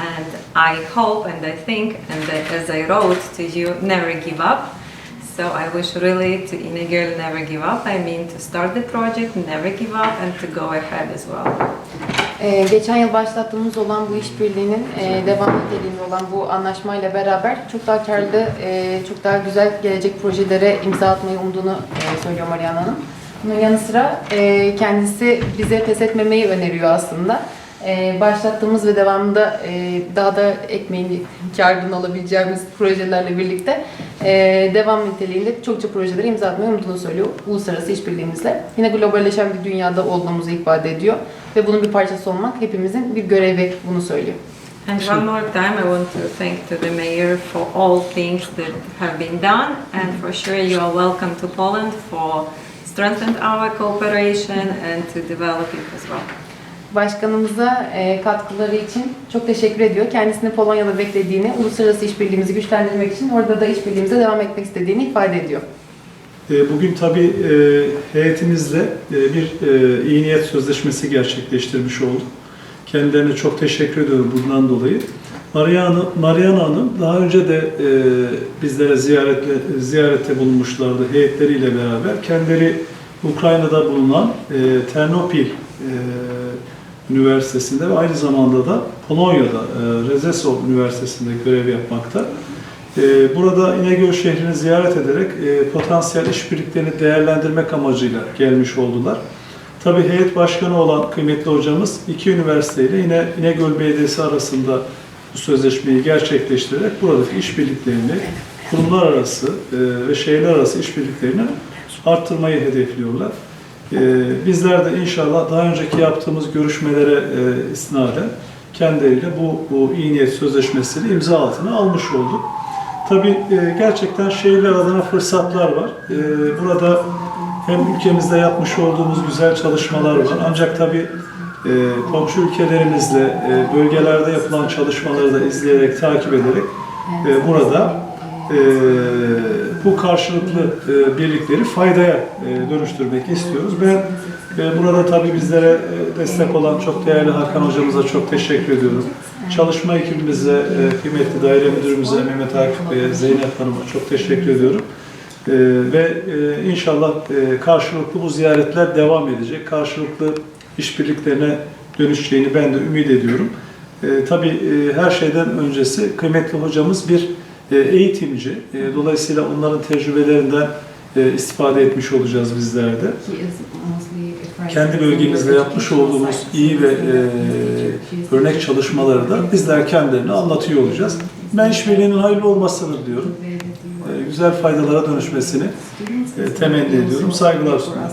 And I hope and I think, and as I wrote to you, never give up. So I wish really to Inegirl never give up. I mean to start the project, never give up, and to go ahead as well. Ee, geçen yıl başlattığımız olan bu işbirliğinin e, devam niteliğinde olan bu anlaşmayla beraber çok daha karlı, e, çok daha güzel gelecek projelere imza atmayı umduğunu e, söylüyor Mariana Hanım. Bunun yanı sıra e, kendisi bize pes etmemeyi öneriyor aslında. E, başlattığımız ve devamında e, daha da ekmeğini karını alabileceğimiz projelerle birlikte e, devam niteliğinde çokça projelere imza atmayı umduğunu söylüyor uluslararası işbirliğimizle. Yine globalleşen bir dünyada olduğumuzu ifade ediyor ve bunun bir parçası olmak hepimizin bir görevi bunu söylüyor. And one more time, I want to thank to the mayor for all things that have been done, and for sure you are welcome to Poland for strengthen our cooperation and to develop it as well. Başkanımıza e, katkıları için çok teşekkür ediyor. Kendisini Polonya'da beklediğini, uluslararası işbirliğimizi güçlendirmek için orada da işbirliğimize devam etmek istediğini ifade ediyor. E, Bugün tabii e, heyetimizle bir iyi niyet sözleşmesi gerçekleştirmiş olduk. Kendilerine çok teşekkür ediyorum bundan dolayı. Mariana, Mariana Hanım daha önce de e, bizlere ziyaretle, ziyarette bulunmuşlardı heyetleriyle beraber. Kendileri Ukrayna'da bulunan e, Ternopil e, Üniversitesi'nde ve aynı zamanda da Polonya'da e, Rezesov Üniversitesi'nde görev yapmakta. Ee, Burada İnegöl şehrini ziyaret ederek e, potansiyel işbirliklerini değerlendirmek amacıyla gelmiş oldular. Tabii heyet başkanı olan kıymetli hocamız iki üniversiteyle yine İnegöl Belediyesi arasında bu sözleşmeyi gerçekleştirerek buradaki işbirliklerini kurumlar arası e, ve şehirler arası işbirliklerini arttırmayı hedefliyorlar. E, Bizler de inşallah daha önceki yaptığımız görüşmelere e, istinaden kendileriyle bu, bu iyi niyet sözleşmesini imza altına almış olduk. Tabii e, gerçekten şehirler adına fırsatlar var. E, Burada hem ülkemizde yapmış olduğumuz güzel çalışmalar var. Ancak tabii komşu ülkelerimizle bölgelerde yapılan çalışmaları da izleyerek, takip ederek burada e, bu karşılıklı e, birlikleri faydaya e, dönüştürmek istiyoruz. Ben e, burada tabii bizlere e, destek olan çok değerli Hakan hocamıza çok teşekkür ediyorum. Çalışma ekibimize, e, kıymetli daire müdürümüze, Mehmet Akif Bey'e, Zeynep Hanım'a çok teşekkür ediyorum. E, ve e, inşallah e, karşılıklı bu ziyaretler devam edecek. Karşılıklı işbirliklerine dönüşeceğini ben de ümit ediyorum. E, tabii e, her şeyden öncesi kıymetli hocamız bir eğitimci. E, dolayısıyla onların tecrübelerinden e, istifade etmiş olacağız bizler de. Kendi bölgemizde yapmış olduğumuz iyi ve e, örnek çalışmaları da bizler kendilerine anlatıyor olacağız. Ben işbirliğinin hayırlı olmasını diliyorum. E, güzel faydalara dönüşmesini e, temenni ediyorum. Saygılar sunuyorum.